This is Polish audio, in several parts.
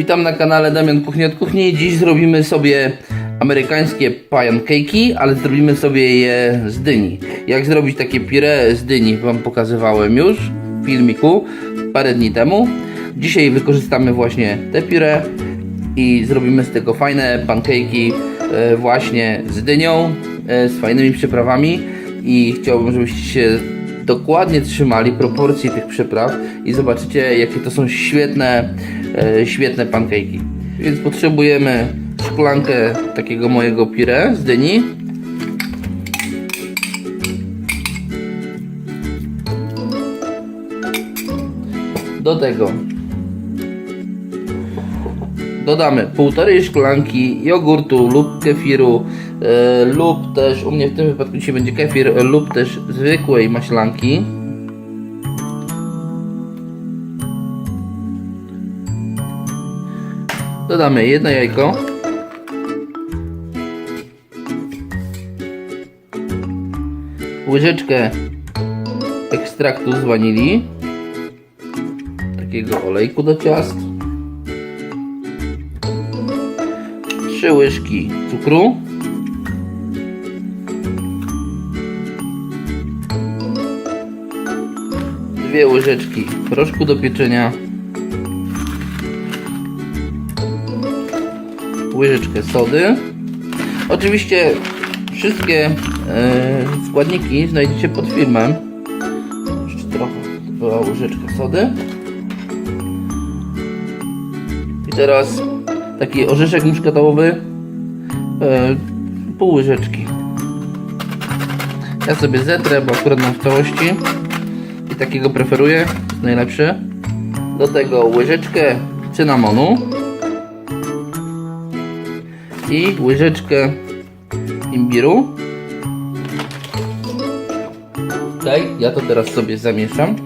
Witam na kanale Damian Kuchnia od Kuchni. Dziś zrobimy sobie amerykańskie pancake'i, ale zrobimy sobie je z dyni. Jak zrobić takie pire z dyni Wam pokazywałem już w filmiku parę dni temu. Dzisiaj wykorzystamy właśnie te pire i zrobimy z tego fajne pancake'i e, właśnie z dynią, e, z fajnymi przyprawami i chciałbym, żebyście się dokładnie trzymali proporcji tych przypraw i zobaczycie jakie to są świetne, świetne pancake'i. Więc potrzebujemy szklankę takiego mojego pire z dyni. Do tego dodamy półtorej szklanki jogurtu lub kefiru e, lub też u mnie w tym wypadku dzisiaj będzie kefir e, lub też zwykłej maślanki dodamy jedno jajko. Łyżeczkę ekstraktu z wanilii takiego olejku do ciast. Trzy łyżki cukru. Dwie łyżeczki proszku do pieczenia łyżeczkę sody. Oczywiście wszystkie e, składniki znajdziecie pod filmem. Jeszcze trochę była łyżeczka sody. I teraz taki orzeszek muszkatołowy e, pół łyżeczki. Ja sobie zetrę, bo akurat mam w całości. I takiego preferuję, jest najlepszy. Do tego łyżeczkę cynamonu i łyżeczkę imbiru ok, ja to teraz sobie zamieszam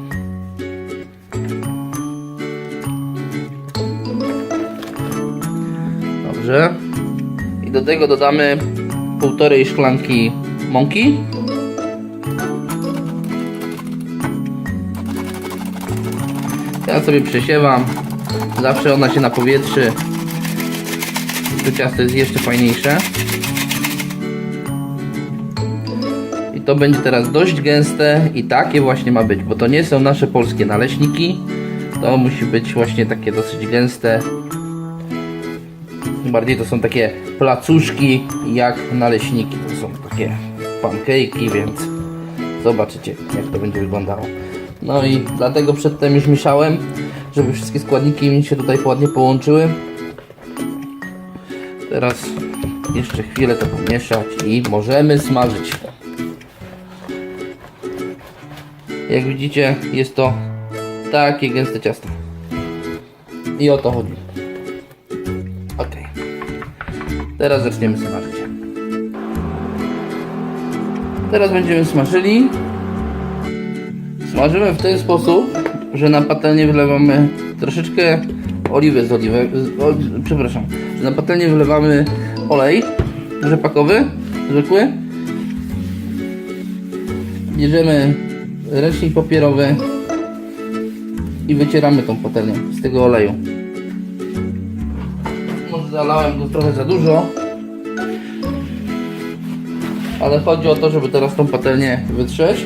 Dobrze. I do tego dodamy półtorej szklanki mąki. Ja sobie przesiewam. Zawsze ona się na powietrzu. To ciasto jest jeszcze fajniejsze. I to będzie teraz dość gęste i takie właśnie ma być, bo to nie są nasze polskie naleśniki. To musi być właśnie takie dosyć gęste, Bardziej to są takie placuszki jak naleśniki. To są takie pancake'i, więc zobaczycie jak to będzie wyglądało. No i dlatego przedtem już mieszałem, żeby wszystkie składniki mi się tutaj ładnie połączyły. Teraz jeszcze chwilę to pomieszać i możemy smażyć. Jak widzicie jest to takie gęste ciasto. I o to chodzi. Ok. Teraz zaczniemy smażyć. Teraz będziemy smażyli. Smażymy w ten sposób, że na patelnię wylewamy troszeczkę oliwy z oliwy. Z, o, przepraszam. Na patelnię wylewamy olej rzepakowy, zwykły. Bierzemy ręcznik papierowy i wycieramy tą patelnię z tego oleju może zalałem go trochę za dużo ale chodzi o to, żeby teraz tą patelnię wytrzeć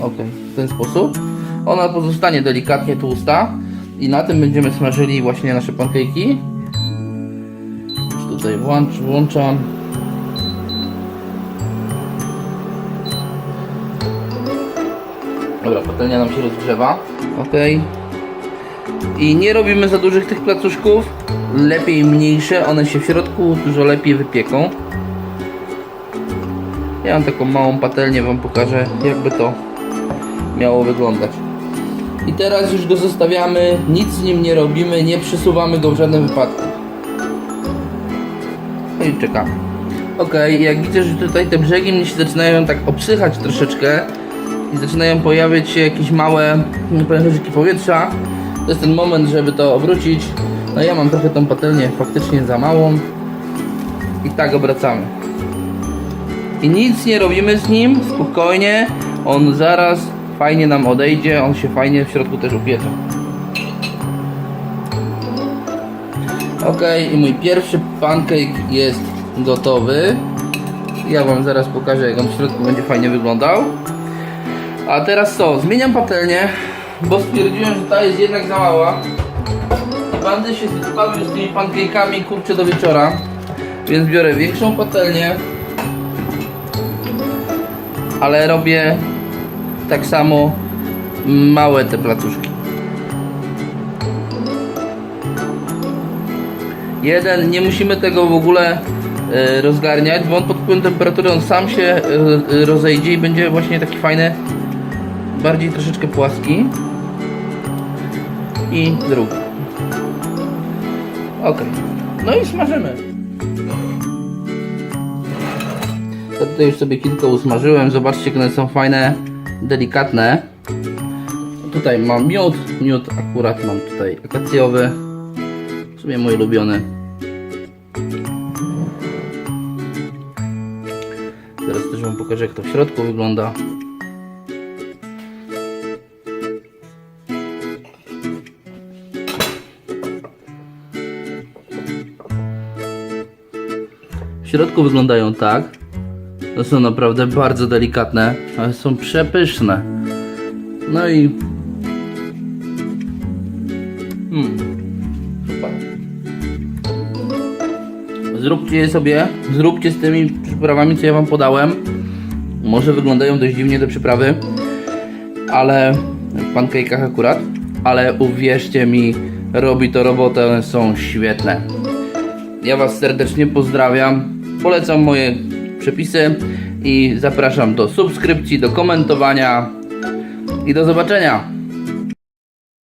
ok, w ten sposób ona pozostanie delikatnie tłusta i na tym będziemy smażyli właśnie nasze pancake'i Już tutaj włącz, włączam. Dobra, patelnia nam się rozgrzewa. Ok i nie robimy za dużych tych placuszków, lepiej mniejsze, one się w środku dużo lepiej wypieką. Ja mam taką małą patelnię, wam pokażę jakby to miało wyglądać. I teraz już go zostawiamy, nic z nim nie robimy, nie przesuwamy go w żadnym wypadku. No i czekamy. Ok, jak widzę, że tutaj te brzegi mnie się zaczynają tak obsychać troszeczkę i zaczynają pojawiać się jakieś małe pęcherzyki powietrza, to jest ten moment, żeby to obrócić. No ja mam trochę tą patelnię faktycznie za małą. I tak obracamy. I nic nie robimy z nim, spokojnie. On zaraz fajnie nam odejdzie, on się fajnie w środku też upiecze. Ok, i mój pierwszy pancake jest gotowy. Ja wam zaraz pokażę, jak on w środku będzie fajnie wyglądał. A teraz co? Zmieniam patelnię, bo stwierdziłem, że ta jest jednak za mała. Bandy się bawił z tymi pancake'ami kurczę do wieczora. Więc biorę większą patelnię. Ale robię tak samo małe te placuszki. Jeden, nie musimy tego w ogóle e, rozgarniać, bo on pod wpływem temperatury on sam się e, e, rozejdzie i będzie właśnie taki fajny, bardziej troszeczkę płaski. I drugi. Ok. No i smażymy. To tutaj już sobie kilka usmażyłem. Zobaczcie, one są fajne, delikatne. Tutaj mam miód. Miód akurat mam tutaj akacjowy. W sumie mój ulubiony. Teraz też wam pokażę, jak to w środku wygląda. W środku wyglądają tak. To są naprawdę bardzo delikatne, ale są przepyszne. No i. Mm. Zróbcie je sobie, zróbcie z tymi przyprawami, co ja wam podałem. Może wyglądają dość dziwnie te przyprawy, ale w pancake'ach akurat. Ale uwierzcie mi, robi to robotę, one są świetne. Ja Was serdecznie pozdrawiam. Polecam moje przepisy i zapraszam do subskrypcji, do komentowania i do zobaczenia.